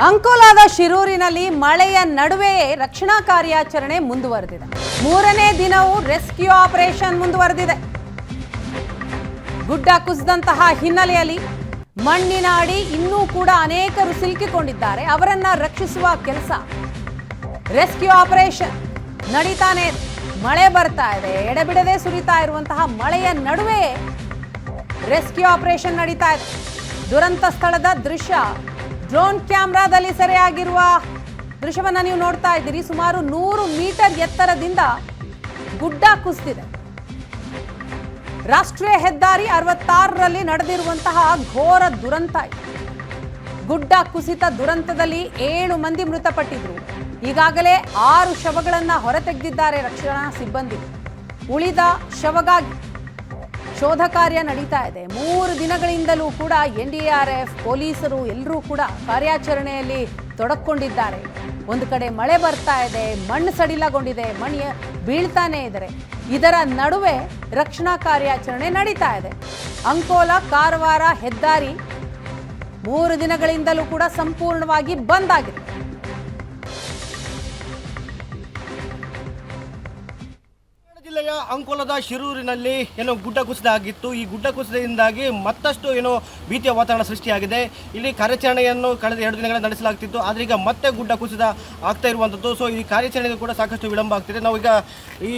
ಅಂಕೋಲಾದ ಶಿರೂರಿನಲ್ಲಿ ಮಳೆಯ ನಡುವೆಯೇ ರಕ್ಷಣಾ ಕಾರ್ಯಾಚರಣೆ ಮುಂದುವರೆದಿದೆ. ಮೂರನೇ ದಿನವೂ ರೆಸ್ಕ್ಯೂ ಆಪರೇಷನ್ ಮುಂದುವರೆದಿದೆ. ಗುಡ್ಡ ಕುಸಿದಂತಹ ಹಿನ್ನೆಲೆಯಲ್ಲಿ ಮಣ್ಣಿನ ಅಡಿ ಇನ್ನೂ ಕೂಡ ಅನೇಕರು ಸಿಲುಕಿಕೊಂಡಿದ್ದಾರೆ. ಅವರನ್ನ ರಕ್ಷಿಸುವ ಕೆಲಸ. ರೆಸ್ಕ್ಯೂ ಆಪರೇಷನ್ ನಡೀತಾನೆ ಮಳೆ ಬರ್ತಾ ಇದೆ. ಎಡೆಬಿಡದೆ ಸುರಿತಾ ಇರುವಂತಹ ಮಳೆಯ ನಡುವೆ ರೆಸ್ಕ್ಯೂ ಆಪರೇಷನ್ ನಡೀತಾ ಇದೆ. ದುರಂತ ಸ್ಥಳದ ದೃಶ್ಯ. ಡ್ರೋನ್ ಕ್ಯಾಮ್ರಾದಲ್ಲಿ ಸೆರೆಯಾಗಿರುವ ದೃಶ್ಯವನ್ನ ನೀವು ನೋಡ್ತಾ ಇದ್ದೀರಿ. ಸುಮಾರು ನೂರು ಮೀಟರ್ ಎತ್ತರದಿಂದ ಗುಡ್ಡ ಕುಸಿದಿದೆ. ರಾಷ್ಟ್ರೀಯ ಹೆದ್ದಾರಿ ಅರವತ್ತಾರರಲ್ಲಿ ನಡೆದಿರುವಂತಹ ಘೋರ ದುರಂತ ಗುಡ್ಡ ಕುಸಿತ ದುರಂತದಲ್ಲಿ ಏಳು ಮಂದಿ ಮೃತಪಟ್ಟಿದ್ರು. ಈಗಾಗಲೇ ಆರು ಶವಗಳನ್ನ ಹೊರತೆಗೆದಿದ್ದಾರೆ ರಕ್ಷಣಾ ಸಿಬ್ಬಂದಿ. ಉಳಿದ ಶವಗಾಗಿ ಶೋಧ ಕಾರ್ಯ ನಡೀತಾ ಇದೆ. ಮೂರು ದಿನಗಳಿಂದಲೂ ಕೂಡ ಎನ್ ಡಿ ಆರ್ ಎಫ್ ಪೊಲೀಸರು ಎಲ್ಲರೂ ಕೂಡ ಕಾರ್ಯಾಚರಣೆಯಲ್ಲಿ ತೊಡಕೊಂಡಿದ್ದಾರೆ. ಒಂದು ಕಡೆ ಮಳೆ ಬರ್ತಾ ಇದೆ, ಮಣ್ಣು ಸಡಿಲಗೊಂಡಿದೆ, ಮಣ್ಣು ಬೀಳ್ತಾನೆ ಇದ್ದಾರೆ. ಇದರ ನಡುವೆ ರಕ್ಷಣಾ ಕಾರ್ಯಾಚರಣೆ ನಡೀತಾ ಇದೆ. ಅಂಕೋಲ, ಕಾರವಾರ, ಹೆದ್ದಾರಿ ಮೂರು ದಿನಗಳಿಂದಲೂ ಕೂಡ ಸಂಪೂರ್ಣವಾಗಿ ಬಂದ್ ಆಗಿದೆ. ಜಿಲ್ಲೆಯ ಅಂಕೋಲದ ಶಿರೂರಿನಲ್ಲಿ ಏನೋ ಗುಡ್ಡ ಕುಸಿತ ಆಗಿತ್ತು ಈ ಗುಡ್ಡ ಕುಸಿತದಿಂದಾಗಿ ಮತ್ತಷ್ಟು ಏನೋ ಭೀತಿಯ ವಾತಾವರಣ ಸೃಷ್ಟಿಯಾಗಿದೆ. ಇಲ್ಲಿ ಕಾರ್ಯಾಚರಣೆಯನ್ನು ಕಳೆದ ಎರಡು ದಿನಗಳ ನಡೆಸಲಾಗ್ತಿತ್ತು. ಆದರೆ ಈಗ ಮತ್ತೆ ಗುಡ್ಡ ಕುಸಿತ ಆಗ್ತಾ ಇರುವಂಥದ್ದು ಸೊ ಈ ಕಾರ್ಯಾಚರಣೆಗೆ ಕೂಡ ಸಾಕಷ್ಟು ವಿಳಂಬ ಆಗ್ತಿದೆ. ನಾವೀಗ ಈ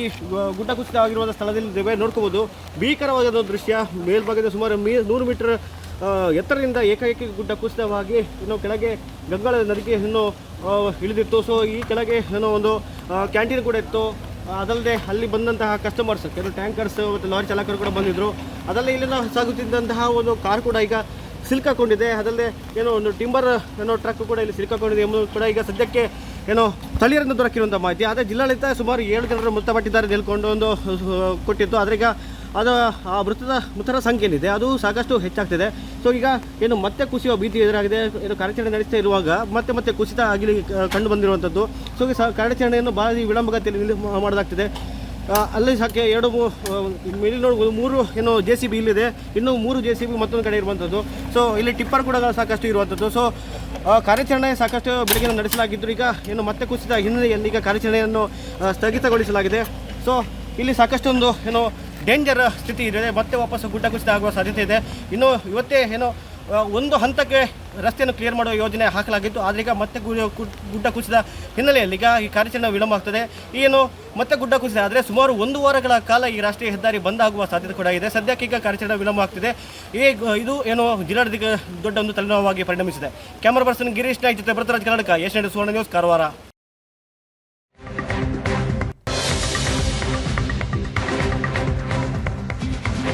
ಗುಡ್ಡ ಕುಸಿತ ಆಗಿರುವ ಸ್ಥಳದಲ್ಲಿ ನೋಡ್ಕೋಬೋದು. ಭೀಕರವಾದ ದೃಶ್ಯ. ಮೇಲ್ಭಾಗದ ಸುಮಾರು ಮೀ, ನೂರು ಮೀಟರ್ ಎತ್ತರದಿಂದ ಏಕಾಏಕಿ ಗುಡ್ಡ ಕುಸಿತವಾಗಿ ಇನ್ನು ಕೆಳಗೆ ಗಂಗಾಳ ನದಿಗೆ ಇನ್ನು ಇಳಿದಿತ್ತು. ಸೊ ಈ ಕೆಳಗೆ ಏನೋ ಒಂದು ಕ್ಯಾಂಟೀನ್ ಕೂಡ ಇತ್ತು. ಅದಲ್ಲದೆ ಅಲ್ಲಿ ಬಂದಂತಹ ಕಸ್ಟಮರ್ಸ್ ಕೆಲವು ಟ್ಯಾಂಕರ್ಸ್ ಮತ್ತು ಲಾರಿ ಚಾಲಕರು ಕೂಡ ಬಂದಿದ್ದರು ಅದಲ್ಲದೆ ಇಲ್ಲಿಂದ ಸಾಗುತ್ತಿದ್ದಂತಹ ಒಂದು ಕಾರ್ ಕೂಡ ಈಗ ಸಿಲ್ಕಾಕೊಂಡಿದೆ ಅದಲ್ಲದೆ ಏನೋ ಒಂದು ಟಿಂಬರ್ ಏನೋ ಟ್ರಕ್ ಕೂಡ ಇಲ್ಲಿ ಸಿಲ್ಕಾಕೊಂಡಿದೆ ಎಂಬುದು ಕೂಡ ಈಗ ಸದ್ಯಕ್ಕೆ ಏನೋ ಸ್ಥಳೀಯರಿಂದ ದೊರಕಿರುವಂಥ ಮಾಹಿತಿ. ಆದರೆ ಜಿಲ್ಲಾಡಳಿತ ಸುಮಾರು ಏಳು ಜನರು ಮೃತಪಟ್ಟಿದ್ದಾರೆ ತಿಳ್ಕೊಂಡು ಒಂದು ಕೊಟ್ಟಿತ್ತು. ಆದರೆ ಈಗ ಅದು, ಆ ಮೃತದ ಮೃತರ ಸಂಖ್ಯೆ ಏನಿದೆ, ಅದು ಸಾಕಷ್ಟು ಹೆಚ್ಚಾಗ್ತಿದೆ. ಸೊ ಈಗ ಏನು ಮತ್ತೆ ಕುಸಿಯುವ ಭೀತಿ ಎದುರಾಗಿದೆ, ಏನು ಕಾರ್ಯಾಚರಣೆ ನಡೆಸ್ತಾ ಇರುವಾಗ ಮತ್ತೆ ಮತ್ತೆ ಕುಸಿತ ಆಗಲಿ ಕಂಡು ಬಂದಿರುವಂಥದ್ದು. ಸೊ ಈ ಕಾರ್ಯಾಚರಣೆಯನ್ನು ಭಾರಿ ವಿಳಂಬಗತಿಯಲ್ಲಿ ಮಾಡೋದಾಗ್ತಿದೆ ಅಲ್ಲಿ ಸಾಕೆ ಎರಡು ಇಲ್ಲಿ ನೋಡ್ಬೋದು ಮೂರು, ಏನು ಜೆ ಸಿ ಬಿ ಇಲ್ಲಿದೆ. ಇನ್ನು ಮೂರು ಜೆ ಸಿ ಬಿ ಮತ್ತೊಂದು ಕಡೆ ಇರುವಂಥದ್ದು. ಸೊ ಇಲ್ಲಿ ಟಿಪ್ಪರ್ ಕೂಡ ಸಾಕಷ್ಟು ಇರುವಂಥದ್ದು. ಸೊ ಕಾರ್ಯಾಚರಣೆ ಸಾಕಷ್ಟು ಬೆಳಗ್ಗೆ ನಡೆಸಲಾಗಿದ್ದು, ಈಗ ಏನು ಮತ್ತೆ ಕುಸಿತ ಹಿನ್ನೆಲೆಯಲ್ಲಿ ಈಗ ಕಾರ್ಯಾಚರಣೆಯನ್ನು ಸ್ಥಗಿತಗೊಳಿಸಲಾಗಿದೆ. ಸೊ ಇಲ್ಲಿ ಸಾಕಷ್ಟೊಂದು, ಏನು ಡೇಂಜರ್ ಸ್ಥಿತಿ ಇದೆ ಮತ್ತೆ ವಾಪಸ್ ಗುಡ್ಡ ಕುಸಿತ ಆಗುವ ಸಾಧ್ಯತೆ ಇದೆ. ಇನ್ನು ಇವತ್ತೇ ಏನು ಒಂದು ಹಂತಕ್ಕೆ ರಸ್ತೆಯನ್ನು ಕ್ಲಿಯರ್ ಮಾಡುವ ಯೋಜನೆ ಹಾಕಲಾಗಿತ್ತು. ಆದರೆ ಈಗ ಮತ್ತೆ ಗುಡ್ಡ ಕುಸಿದ ಹಿನ್ನೆಲೆಯಲ್ಲಿ ಈಗ ಈ ಕಾರ್ಯಾಚರಣೆ ವಿಳಂಬ ಆಗ್ತದೆ. ಏನು ಮತ್ತೆ ಗುಡ್ಡ ಕುಸಿದ ಆದರೆ ಸುಮಾರು ಒಂದು ವಾರಗಳ ಕಾಲ ಈ ರಾಷ್ಟ್ರೀಯ ಹೆದ್ದಾರಿ ಬಂದ್ ಆಗುವ ಸಾಧ್ಯತೆ ಕೂಡ ಇದೆ. ಸದ್ಯಕ್ಕೆ ಈಗ ಕಾರ್ಯಾಚರಣೆ ವಿಳಂಬ ಆಗ್ತಿದೆ. ಈ, ಇದು ಏನು ಜಿಲ್ಲಾಡಳಿತ ದೊಡ್ಡ ಒಂದು ತಲೆನೋವಾಗಿ ಪರಿಣಮಿಸಿದೆ. ಕ್ಯಾಮರಾ ಪರ್ಸನ್ ಗಿರೀಶ್ ನಾಯ್ಕ್ ಜೊತೆ ಭರತರಾಜ್ ಕರ್ನಾಟಕ ಏಷ್ಯಾ ಸುವರ್ಣ ನ್ಯೂಸ್, ಕಾರವಾರ.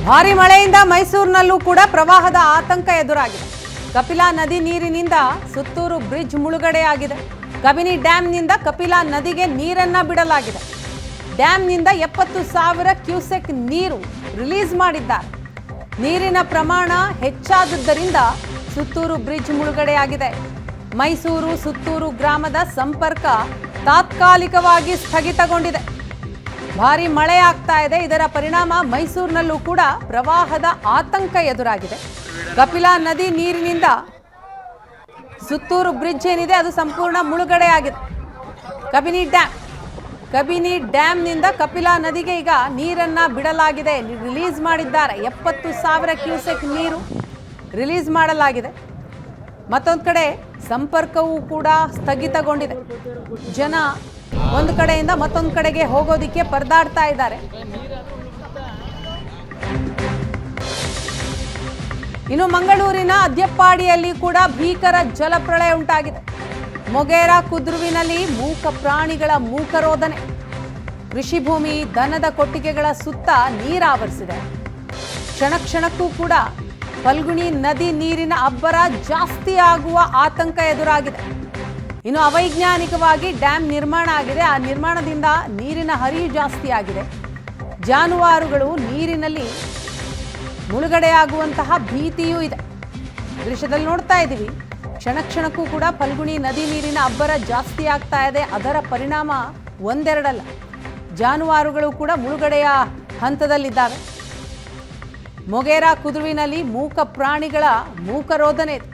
ಭಾರಿ ಮಳೆಯಿಂದ ಮೈಸೂರಿನಲ್ಲೂ ಕೂಡ ಪ್ರವಾಹದ ಆತಂಕ ಎದುರಾಗಿದೆ. ಕಪಿಲಾ ನದಿ ನೀರಿನಿಂದ ಸುತ್ತೂರು ಬ್ರಿಡ್ಜ್ ಮುಳುಗಡೆಯಾಗಿದೆ. ಕಬಿನಿ ಡ್ಯಾಂನಿಂದ ಕಪಿಲಾ ನದಿಗೆ ನೀರನ್ನ ಬಿಡಲಾಗಿದೆ. ಡ್ಯಾಂನಿಂದ ಎಪ್ಪತ್ತು ಸಾವಿರ ಕ್ಯೂಸೆಕ್ ನೀರು ರಿಲೀಸ್ ಮಾಡಿದ್ದಾರೆ. ನೀರಿನ ಪ್ರಮಾಣ ಹೆಚ್ಚಾದದ್ದರಿಂದ ಸುತ್ತೂರು ಬ್ರಿಡ್ಜ್ ಮುಳುಗಡೆಯಾಗಿದೆ. ಮೈಸೂರು ಸುತ್ತೂರು ಗ್ರಾಮದ ಸಂಪರ್ಕ ತಾತ್ಕಾಲಿಕವಾಗಿ ಸ್ಥಗಿತಗೊಂಡಿದೆ. ಭಾರಿ ಮಳೆ ಆಗ್ತಾ ಇದೆ. ಇದರ ಪರಿಣಾಮ ಮೈಸೂರಿನಲ್ಲೂ ಕೂಡ ಪ್ರವಾಹದ ಆತಂಕ ಎದುರಾಗಿದೆ. ಕಪಿಲಾ ನದಿ ನೀರಿನಿಂದ ಸುತ್ತೂರು ಬ್ರಿಡ್ಜ್ ಏನಿದೆ, ಅದು ಸಂಪೂರ್ಣ ಮುಳುಗಡೆ ಆಗಿದೆ ಕಬಿನಿ ಡ್ಯಾಮ್ ಕಬಿನಿ ಡ್ಯಾಮ್ನಿಂದ ಕಪಿಲಾ ನದಿಗೆ ಈಗ ನೀರನ್ನ ಬಿಡಲಾಗಿದೆ. ರಿಲೀಸ್ ಮಾಡಿದ್ದಾರೆ. ಎಪ್ಪತ್ತು ಸಾವಿರ ಕ್ಯೂಸೆಕ್ ನೀರು ರಿಲೀಸ್ ಮಾಡಲಾಗಿದೆ. ಮತ್ತೊಂದು ಕಡೆ ಸಂಪರ್ಕವೂ ಕೂಡ ಸ್ಥಗಿತಗೊಂಡಿದೆ. ಜನ ಒಂದು ಕಡೆಯಿಂದ ಮತ್ತೊಂದು ಕಡೆಗೆ ಹೋಗೋದಿಕ್ಕೆ ಪರದಾಡ್ತಾ ಇದ್ದಾರೆ. ಇನ್ನು ಮಂಗಳೂರಿನ ಅದ್ಯಪ್ಪಾಡಿಯಲ್ಲಿ ಕೂಡ ಭೀಕರ ಜಲಪ್ರಳಯ ಉಂಟಾಗಿದೆ. ಮೊಗೇರಾ ಕುದುರುವಿನಲ್ಲಿ ಮೂಕ ಪ್ರಾಣಿಗಳ ಮೂಕರೋಧನೆ ಕೃಷಿ ಭೂಮಿ ದನದ ಕೊಟ್ಟಿಗೆಗಳ ಸುತ್ತ ನೀರಾವರಿಸಿದೆ ಕ್ಷಣ ಕ್ಷಣಕ್ಕೂ ಕೂಡ ಫಲ್ಗುಣಿ ನದಿ ನೀರಿನ ಅಬ್ಬರ ಜಾಸ್ತಿ ಆಗುವ ಆತಂಕ ಎದುರಾಗಿದೆ. ಇನ್ನು ಅವೈಜ್ಞಾನಿಕವಾಗಿ ಡ್ಯಾಮ್ ನಿರ್ಮಾಣ ಆಗಿದೆ. ಆ ನಿರ್ಮಾಣದಿಂದ ನೀರಿನ ಹರಿವು ಜಾಸ್ತಿ ಆಗಿದೆ. ಜಾನುವಾರುಗಳು ನೀರಿನಲ್ಲಿ ಮುಳುಗಡೆಯಾಗುವಂತಹ ಭೀತಿಯೂ ಇದೆ. ದೃಶ್ಯದಲ್ಲಿ ನೋಡ್ತಾ ಇದ್ದೀವಿ. ಕ್ಷಣ ಕ್ಷಣಕ್ಕೂ ಕೂಡ ಫಲ್ಗುಣಿ ನದಿ ನೀರಿನ ಅಬ್ಬರ ಜಾಸ್ತಿ ಆಗ್ತಾ ಇದೆ. ಅದರ ಪರಿಣಾಮ ಒಂದೆರಡಲ್ಲ. ಜಾನುವಾರುಗಳು ಕೂಡ ಮುಳುಗಡೆಯ ಹಂತದಲ್ಲಿದ್ದಾವೆ. ಮೊಗೇರಾ ಕುದುವಿನಲ್ಲಿ ಮೂಕ ಪ್ರಾಣಿಗಳ ಮೂಕರೋಧನೆ ಇದೆ.